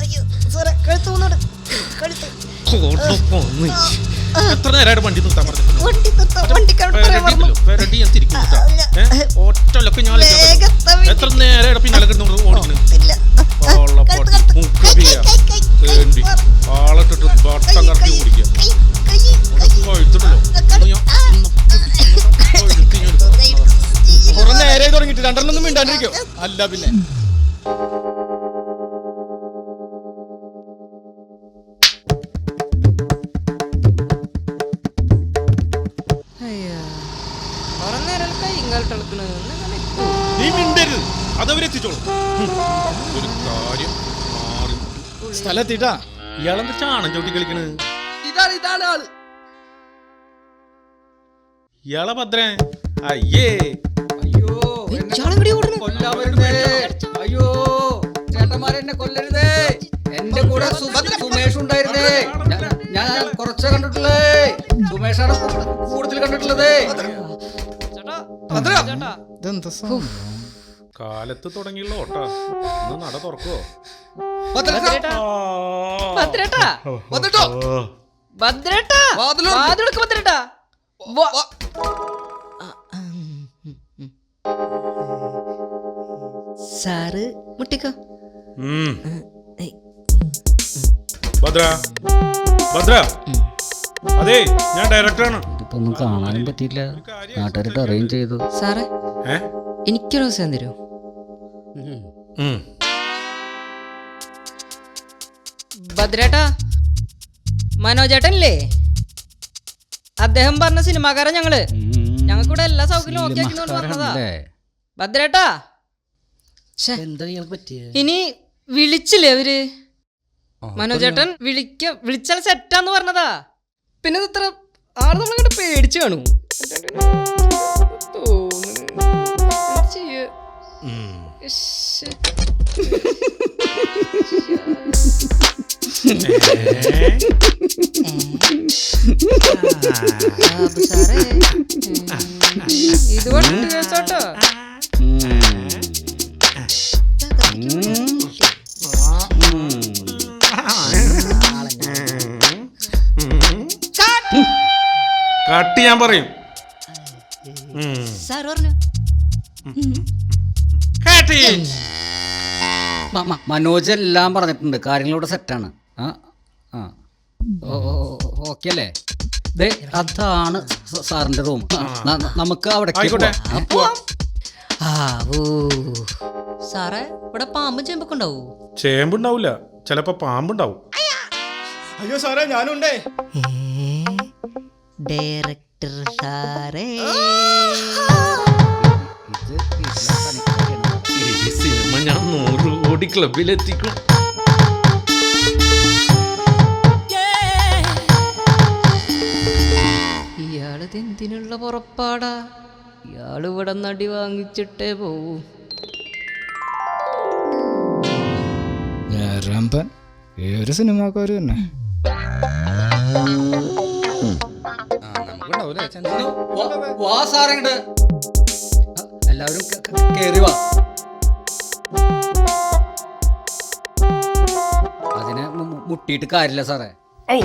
അയ്യോ സാറേ കഴുത്ത് പോകുന്നുണ്ട് കഴുത്ത്. എത്ര നേരമായിട്ട് വണ്ടി നിർത്താൻ പറഞ്ഞിട്ടുണ്ട് വണ്ടി നിർത്താം വണ്ടിക്കാരോട് പറയാൻ പറഞ്ഞു പെരടി ഞാൻ തിരിക്കും. ഏ? ഒറ്റലൊക്കെ ഞാൻ എത്ര നേരമായിട്ട് പിന്നാലെ കിടന്നു വേണ്ടി സാർ. ആളെട്ടിട്ട് വട്ടം കറക്കി ഓടിക്കുക കൈ, കൈ, കൈ. കൊഴുത്തിട്ടല്ലോ ഒന്ന് ഞാൻ- ആ. ഒന്ന് കൊഴുത്തി ഞാൻ എടുക്കാം. കൈ എടുത്ത് കുറെ നേരെ തുടങ്ങിയിട്ട് രണ്ടെണ്ണൊന്നും മിണ്ടാണ്ടിരിക്കോ അല്ല പിന്നെ സ്ഥലത്തിട്ടാ? ഇയാളെന്താ ചാണം ചവിട്ടി കളിക്കണ്? ഇതാണ് ഇതാണ് ആൾ. ഇയാളെ ഭദ്രേ അയ്യേ. അയ്യോ ഏയ്, എന്നെ കൊല്ലരുതേ. എന്റെ കൂടെ സുമേഷ് ഉണ്ടായിരുന്നേ. ഞാൻ- കുറച്ചേ കണ്ടിട്ടുള്ളേ. സുമേഷാണ് കൂടുതൽ കണ്ടിട്ടുള്ളതേ? കാലത്ത് തുടങ്ങിയുള്ള ഓട്ടാ നട തുറക്കോ ഭദ്രേട്ടാ, ഭദ്രേട്ടാ. വാതിലൊക്കെ ഭദ്രേട്ടാ. സാറ് മുട്ടിക്കോ. ഭദ്ര. ഭദ്ര. അതെ ഞാൻ ഡയറക്ടറാണ്. ഇതിപ്പോ ഒന്നും കാണാനും പറ്റിയില്ല. നാട്ടുകാരുടെ അറേഞ്ച് ചെയ്തു. സാറേ എനിക്കൊരു അവസരം തരൂ. ഭദ്രേട്ടാ മനോജേട്ടനില്ലേ? അദ്ദേഹം പറഞ്ഞ സിനിമാക്കാരൻ ഞങ്ങൾ. ഞങ്ങൾക്കിവിടെ എല്ലാ സൗകര്യവും ഓക്കെ ആക്കിക്കൊണ്ട് വന്നതാ ഭദ്രേട്ടാ. ഇനി വിളിച്ചില്ലേ അവർ മനോജേട്ടൻ വിളിക്ക വിളിച്ചാൽ സെറ്റാന്ന് പറഞ്ഞതാ പിന്നെ ഇത് ഇത്ര ആൾ നമ്മളിങ്ങോട്ട് പേടിച്ചു കാണു ഇത് വണ്ടി കേസോട്ടോ കട്ട് ഞാൻ പറയും. ഉം. സാർ പറഞ്ഞു? മനോജ് എല്ലാം പറഞ്ഞിട്ടുണ്ട്. കാര്യങ്ങളിവിടെ സെറ്റാണ് ആ ആ. ഓക്കെ അല്ലേ? ദേ അതാണ് സാറിന്റെ റൂം നമുക്ക് അവിടെ ആയിക്കോട്ടെ. ആ ഓ സാറേ ഇവിടെ പാമ്പും ചേമ്പൊക്കെ ഉണ്ടാവൂ? ചേമ്പുണ്ടാവൂല. ചിലപ്പോ പാമ്പുണ്ടാവും. അയ്യോ സാറേ ഞാനുണ്ടേ. ഡയറക്ടർ സാറേ ഈ സിനിമ ഞാൻ നൂറ് കോടി ക്ലബിലെത്തിക്കും ഇയാളതെന്തിനുള്ള പുറപ്പാടാ? ഇയാൾ ഇവിടെ നടി വാങ്ങിച്ചിട്ടേ പോവൂ. രമ്പൻ ഏതൊരു സിനിമാക്കാര് തന്നെ. വ- വാ സാറിങ്ങട് എല്ലാവരും ക- ക- കേറി വാ. അതിനെ മു- മു- മുട്ടിയിട്ട് കാര്യമില്ല സാറേ. ഔ